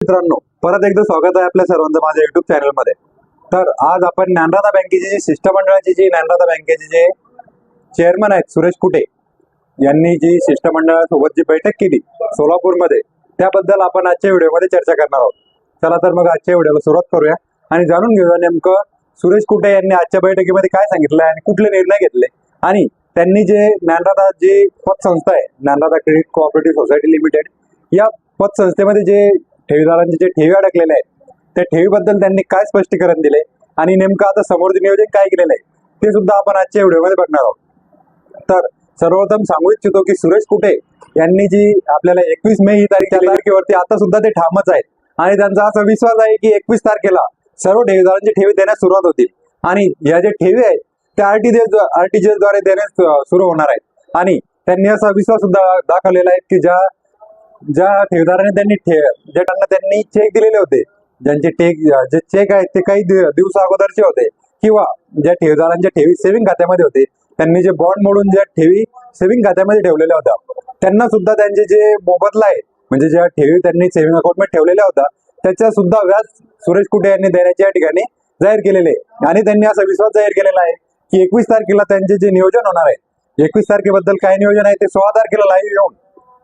मित्रांनो परत एकदा स्वागत आहे आपल्या सर्वांचं माझ्या युट्यूब चॅनलमध्ये तर आज आपण ज्ञानराधा बँकेची जी शिष्टमंडळाची जी ज्ञानराधा बँकेचे जे चेअरमन आहेत सुरेश कुटे यांनी जी शिष्टमंडळासोबत जी बैठक केली सोलापूरमध्ये त्याबद्दल आपण आजच्या व्हिडिओमध्ये चर्चा करणार आहोत. चला तर मग आजच्या व्हिडिओला सुरुवात करूया आणि जाणून घेऊया नेमकं सुरेश कुटे यांनी आजच्या बैठकीमध्ये काय सांगितलं आणि कुठले निर्णय घेतले. आणि त्यांनी जे ज्ञानराधा जी पतसंस्था आहे Dnyanradha credit cooperative society limited या पतसंस्थेमध्ये जे ठेवीदारांचे जे ठेवी अडकलेले आहेत त्या ठेवीबद्दल त्यांनी काय स्पष्टीकरण दिले? आणि नेमकं आता समोरचे नियोजन काय केलेलं आहे ते सुद्धा आपण आजच्या व्हिडिओमध्ये बघणार आहोत. तर सर्वप्रथम सांगू इच्छितो की सुरेश कुटे यांनी जी आपल्याला एकवीस मे ही तारीख त्या तारखेवरती आता सुद्धा ते ठामच आहेत. आणि त्यांचा असा विश्वास आहे की एकवीस तारखेला सर्व ठेवीदारांची ठेवी देण्यास सुरुवात होतील. आणि या ज्या ठेवी आहेत त्या आरटीजीएस आरटीजीएसद्वारे देण्यास सुरू होणार आहेत. आणि त्यांनी असा विश्वास सुद्धा दाखवलेला आहे की ज्या ज्या ठेवीदाराने त्यांनी ठे ज्या त्यांना त्यांनी चेक दिलेले होते ज्यांचे टेक जे चेक आहेत ते काही दिवस अगोदरचे होते किंवा ज्या ठेवीदारांच्या ठेवी सेव्हिंग खात्यामध्ये होते त्यांनी जे बॉन्ड मोडून ज्या ठेवी सेव्हिंग खात्यामध्ये ठेवलेल्या होत्या त्यांना सुद्धा त्यांचे जे मोबदला आहे म्हणजे ज्या ठेवी त्यांनी सेव्हिंग अकाउंटमध्ये ठेवलेल्या होत्या त्याच्या सुद्धा व्याज सुरेश कुटे यांनी देण्याच्या या ठिकाणी जाहीर केलेले आहे. आणि त्यांनी असा विश्वास जाहीर केलेला आहे की एकवीस तारखेला त्यांचे जे नियोजन होणार आहे एकवीस तारखेबद्दल काय नियोजन आहे ते सोळा तारखेला लाईव्ह येऊन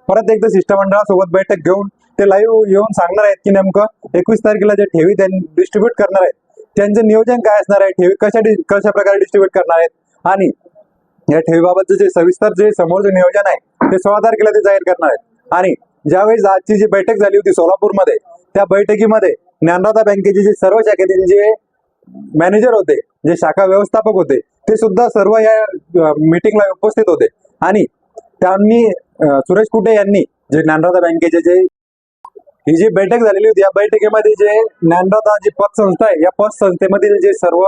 परत एकदा शिष्टमंडळासोबत बैठक घेऊन ते लाईव्ह येऊन सांगणार आहेत की नेमकं एकवीस तारखेला जे ठेवी त्यांनी डिस्ट्रीब्यूट करणार आहेत त्यांचं नियोजन काय असणार आहे ठेवी कशा कशा प्रकारे डिस्ट्रीब्यूट करणार आहेत आणि या ठेवीबाबतचं जे सविस्तर जे समोरचं नियोजन आहे ते सोळा तारखेला ते जाहीर करणार आहेत. आणि ज्यावेळेस आजची जी बैठक झाली होती सोलापूरमध्ये त्या बैठकीमध्ये ज्ञानराधा बँकेचे जे सर्व शाखेतील जे मॅनेजर होते जे शाखा व्यवस्थापक होते ते सुद्धा सर्व या मीटिंगला उपस्थित होते. आणि त्यांनी सुरेश कुटे यांनी जे ज्ञानराधा बँकेचे जे ही जी बैठक झालेली होती या बैठकीमध्ये जे ज्ञानराधा जी पतसंस्था आहे या पतसंस्थेमधील जे सर्व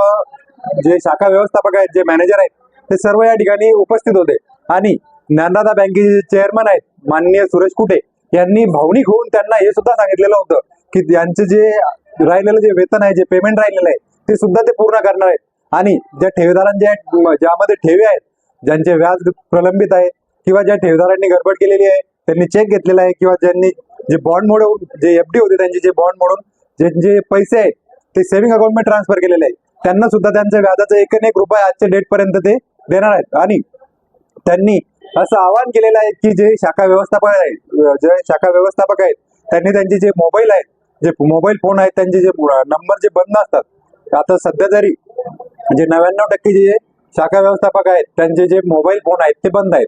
जे शाखा व्यवस्थापक आहेत जे मॅनेजर आहेत ते सर्व या ठिकाणी उपस्थित होते. आणि ज्ञानराधा बँकेचे चेअरमन आहेत माननीय सुरेश कुटे यांनी भावनिक होऊन त्यांना हे सुद्धा सांगितलेलं होतं की यांचे जे राहिलेलं जे वेतन आहे जे पेमेंट राहिलेलं आहे ते सुद्धा ते पूर्ण करणार आहेत. आणि ज्या ठेवीदारांच्या आहेत, ज्यामध्ये ठेवी आहेत ज्यांचे व्याज प्रलंबित आहे किंवा ज्या ठेवदारांनी गडबड केलेली आहे त्यांनी चेक घेतलेला आहे किंवा ज्यांनी जे बॉन्ड मोडून जे एफडी होते त्यांचे जे बॉन्ड मोडून ज्यांचे पैसे आहेत ते सेव्हिंग अकाउंटमध्ये ट्रान्सफर केलेले आहे त्यांना सुद्धा त्यांच्या व्याजाचा एक एक रुपये आजच्या डेट पर्यंत ते देणार आहेत. आणि त्यांनी असं आवाहन केलेलं आहे की जे शाखा व्यवस्थापक आहेत जे शाखा व्यवस्थापक आहेत त्यांनी त्यांचे जे मोबाईल आहेत जे मोबाईल फोन आहेत त्यांचे जे नंबर जे बंद असतात आता सध्या तरी जे नव्याण्णव टक्के जे शाखा व्यवस्थापक आहेत त्यांचे जे मोबाईल फोन आहेत ते बंद आहेत.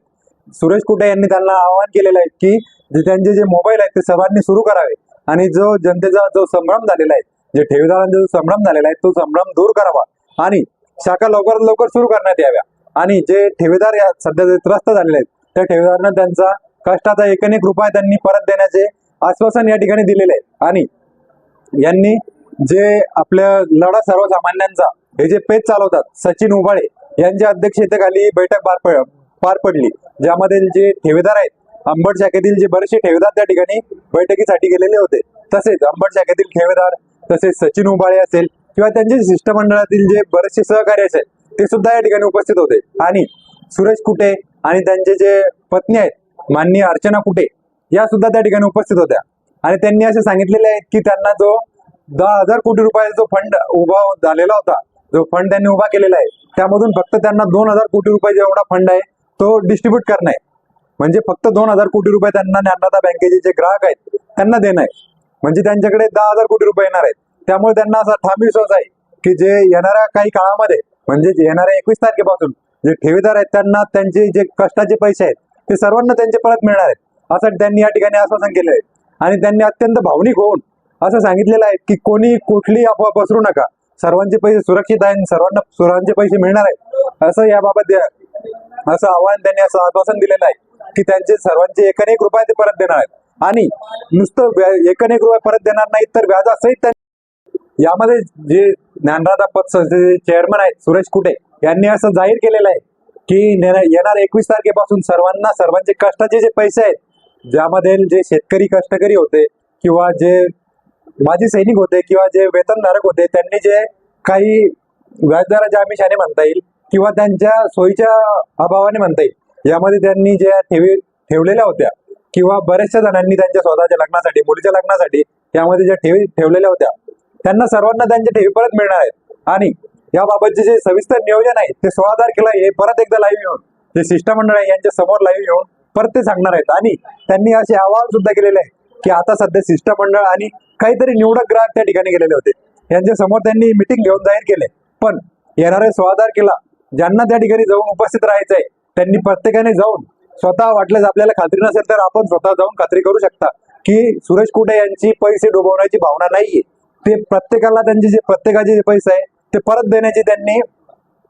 सुरेश कुटे यांनी त्यांना आवाहन केलेलं आहे की त्यांचे जे मोबाईल आहेत ते सर्वांनी सुरू करावे आणि जो जनतेचा जो संभ्रम झालेला आहे जे ठेवीदारांचा जो संभ्रम झालेला आहे तो संभ्रम दूर करावा आणि शाखा लवकरात लवकर सुरू करण्यात याव्या. आणि जे ठेवीदार या सध्या जे त्रस्त झालेले आहेत त्या ठेवीदारांना त्यांचा कष्टाचा एकनेक रुपये त्यांनी परत देण्याचे आश्वासन या ठिकाणी दिलेले आहे. आणि यांनी जे आपल्या लढा सर्वसामान्यांचा हे जे पेज चालवतात सचिन उबाळे यांच्या अध्यक्षतेखाली बैठक पार पार पडली. ज्यामध्ये जे ठेवेदार आहेत अंबड शाखेतील जे बरेचसे ठेवेदार त्या ठिकाणी बैठकीसाठी गेलेले होते. तसेच अंबड शाखेतील ठेवेदार तसेच सचिन उबाळे असेल किंवा त्यांचे शिष्टमंडळातील जे बरेचसे सहकारी असेल ते सुद्धा या ठिकाणी उपस्थित होते. आणि सुरेश कुटे आणि त्यांचे जे पत्नी आहेत माननीय अर्चना कुटे या सुद्धा त्या ठिकाणी उपस्थित होत्या. आणि त्यांनी असे सांगितलेले आहेत की त्यांना जो दहा हजार कोटी रुपयाचा जो फंड उभा झालेला होता जो फंड त्यांनी उभा केलेला आहे त्यामधून फक्त त्यांना दोन हजार कोटी रुपये एवढा फंड आहे तो डिस्ट्रीब्यूट करणं आहे म्हणजे फक्त दोन हजार कोटी रुपये त्यांना ज्ञानदाता बँकेचे जे ग्राहक आहेत त्यांना देणं आहे. म्हणजे त्यांच्याकडे दहा हजार कोटी रुपये येणार आहेत. त्यामुळे त्यांना असा ठाम विश्वास आहे की जे येणाऱ्या काही काळामध्ये म्हणजे येणाऱ्या एकवीस तारखेपासून जे ठेवीदार आहेत त्यांना त्यांचे जे कष्टाचे पैसे आहेत ते सर्वांना त्यांचे परत मिळणार आहेत. असं त्यांनी या ठिकाणी आश्वासन केलं आहे आणि त्यांनी अत्यंत भावनिक होऊन असं सांगितलेलं आहे की कोणी कुठलीही अफवा पसरू नका. सर्वांचे पैसे सुरक्षित आहेत सर्वांना सर्वांचे पैसे मिळणार आहेत. असं याबाबत असं आव्हान त्यांनी असं आश्वासन दिलेलं आहे की त्यांचे सर्वांचे एक एक रुपये ते परत देणार आहेत. आणि नुसतं व्या- एक एक रुपये परत देणार नाहीत तर व्याजासहित त्यांनी यामध्ये जे ज्ञानराधा पतसंस्थेचे चेअरमन आहेत सुरेश कुटे यांनी असं जाहीर केलेलं आहे की येणार एकवीस तारखेपासून सर्वांना सर्वांचे कष्टाचे जे पैसे आहेत ज्यामध्ये जे शेतकरी कष्टकरी होते किंवा जे माजी सैनिक होते किंवा जे वेतनधारक होते त्यांनी जे काही व्याजदराच्या आमिषाने म्हणता येईल किंवा त्यांच्या सोयीच्या अभावाने म्हणता येईल. यामध्ये त्यांनी ज्या ठेवी ठेवलेल्या होत्या किंवा बऱ्याचशा जणांनी त्यांच्या स्वतःच्या लग्नासाठी मुलीच्या लग्नासाठी यामध्ये ज्या ठेवी ठेवलेल्या होत्या त्यांना सर्वांना त्यांच्या ठेवी परत मिळणार आहेत. आणि याबाबतचे जे सविस्तर नियोजन आहे ते सोळा तारखेला हे परत एकदा लाईव्ह येऊन जे शिष्टमंडळ आहे यांच्या समोर लाईव्ह येऊन परत ते सांगणार आहेत. आणि त्यांनी असे आवाहन सुद्धा केलेले आहे की आता सध्या शिष्टमंडळ आणि काहीतरी निवडक ग्राहक त्या ठिकाणी गेलेले होते. यांच्या समोर त्यांनी मिटिंग घेऊन जाहीर केले. पण येणाऱ्या सोळा तारखेला ज्यांना त्या ठिकाणी जाऊन उपस्थित राहायचंय त्यांनी प्रत्येकाने जाऊन स्वतः वाटल्यास आपल्याला खात्री नसेल तर आपण स्वतः जाऊन खात्री करू शकता की सुरेश कुटे यांची पैसे डुबवण्याची भावना नाहीये. ते प्रत्येकाला त्यांचे जे प्रत्येकाचे जे पैसे आहे ते परत देण्याची त्यांनी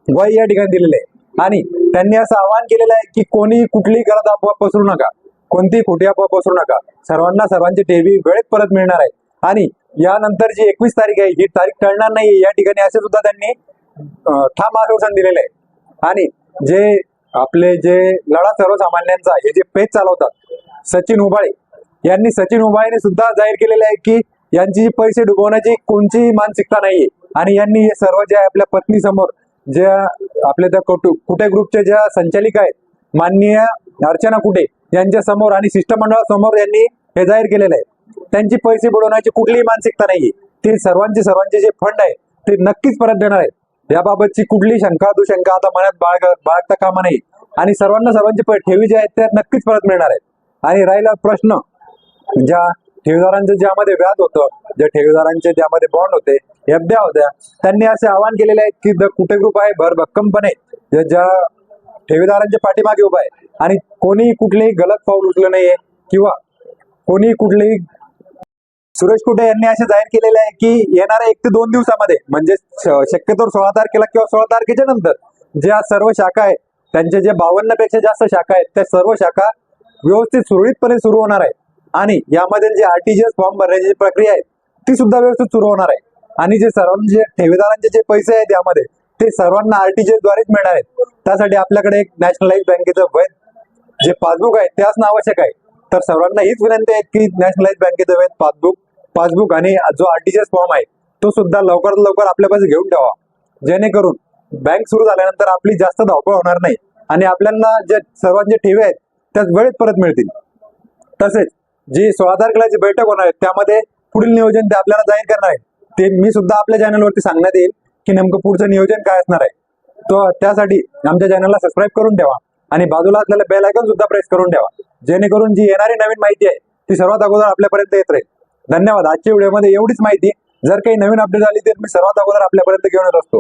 वय या ठिकाणी दिलेले आहे. आणि त्यांनी असं आवाहन केलेलं आहे की कोणी कुठलीही गलत अफवा पसरू नका कोणतीही खोटी अफवा पसरू नका. सर्वांना सर्वांची ठेवी वेळेत परत मिळणार आहे. आणि यानंतर जी एकवीस तारीख आहे ही तारीख टळणार नाही या ठिकाणी असे सुद्धा त्यांनी ठाम आश्वासन दिलेलं आहे. आणि जे आपले जे लढा सर्वसामान्यांचा हे जे पेज चालवतात सचिन उबाळे यांनी सचिन उबाळेने सुद्धा जाहीर केलेलं आहे की यांची पैसे डुबवण्याची कोणतीही मानसिकता नाहीये. आणि यांनी हे सर्व जे आहे आपल्या पत्नी समोर ज्या आपल्या त्या कुटु कुटे ग्रुपच्या ज्या संचालिका आहेत माननीय अर्चना कुटे यांच्या समोर आणि शिष्टमंडळासमोर यांनी हे जाहीर केलेलं आहे. त्यांची पैसे बुडवण्याची कुठलीही मानसिकता नाहीये. ते सर्वांचे सर्वांचे जे फंड आहे ते नक्कीच परत देणार आहेत. याबाबतची कुठली शंका दुशंका आता मनात बाळग बाळगता कामा नाही आणि सर्वांना सर्वांची ठेवी ज्या आहेत त्या नक्कीच परत मिळणार आहेत. आणि राहिला प्रश्न ज्या ठेवीदारांचं ज्यामध्ये व्याज होतं ज्या ठेवीदारांचे ज्यामध्ये बॉन्ड होते एफड्या होत्या. त्यांनी असे आवाहन केलेले आहेत की द कुठे ग्रुप आहे भर भक्कमपणे. ज्या- ज्या ठेवीदारांच्या पाठीमागे उभा आहे. आणि कोणी कुठलेही गलत पाऊल उचलं नाहीये किंवा कोणी कुठलेही सुरेश कुटे यांनी असे जाहीर केलेले आहे की येणाऱ्या एक ते दोन दिवसामध्ये म्हणजे शक्यतो सोळा तारखेला किंवा सोळा तारखेच्या नंतर ज्या सर्व शाखा आहेत त्यांचे जे बावन्नपेक्षा जास्त शाखा आहेत त्या सर्व शाखा व्यवस्थित सुरळीतपणे सुरू होणार आहे. आणि यामध्ये जे आरटीजीएस फॉर्म भरण्याची जी प्रक्रिया आहे ती सुद्धा व्यवस्थित सुरू होणार आहे. आणि जे सर्वांचे ठेवीदारांचे जे पैसे आहेत यामध्ये ते सर्वांना आरटीजीएस द्वारेच मिळणार आहेत. त्यासाठी आपल्याकडे एक नॅशनलाइज बँकेचं वैध जे पासबुक आहे ते असणं आवश्यक आहे. तर सर्वांना हीच विनंती आहे की नॅशनलाइज बँकेत पासबुक पासबुक आणि जो आरटीजीएस फॉर्म आहे तो सुद्धा लवकरात लवकर आपल्यापासून घेऊन ठेवा. जेणेकरून बँक सुरू झाल्यानंतर आपली जास्त धावपळ होणार नाही आणि आपल्याला जे सर्वांचे ठेवी आहेत त्याच वेळेत परत मिळतील. तसेच जी सोळा तारखेला जी बैठक होणार आहे त्यामध्ये पुढील नियोजन ते आपल्याला जाहीर करणार आहे. ते मी सुद्धा आपल्या चॅनलवरती सांगण्यात येईल की नेमकं पुढचं नियोजन काय असणार आहे. तो त्यासाठी आमच्या चॅनलला सबस्क्राईब करून ठेवा आणि बाजूला असलेलं बेल आयकन सुद्धा प्रेस करून ठेवा. जेणेकरून जी येणारी नवीन माहिती आहे ती सर्वात अगोदर आपल्यापर्यंत येत राहील. धन्यवाद. आजच्या व्हिडिओमध्ये एवढीच माहिती. जर काही नवीन अपडेट आली तर मी सर्वात अगोदर आपल्यापर्यंत घेऊन येत असतो.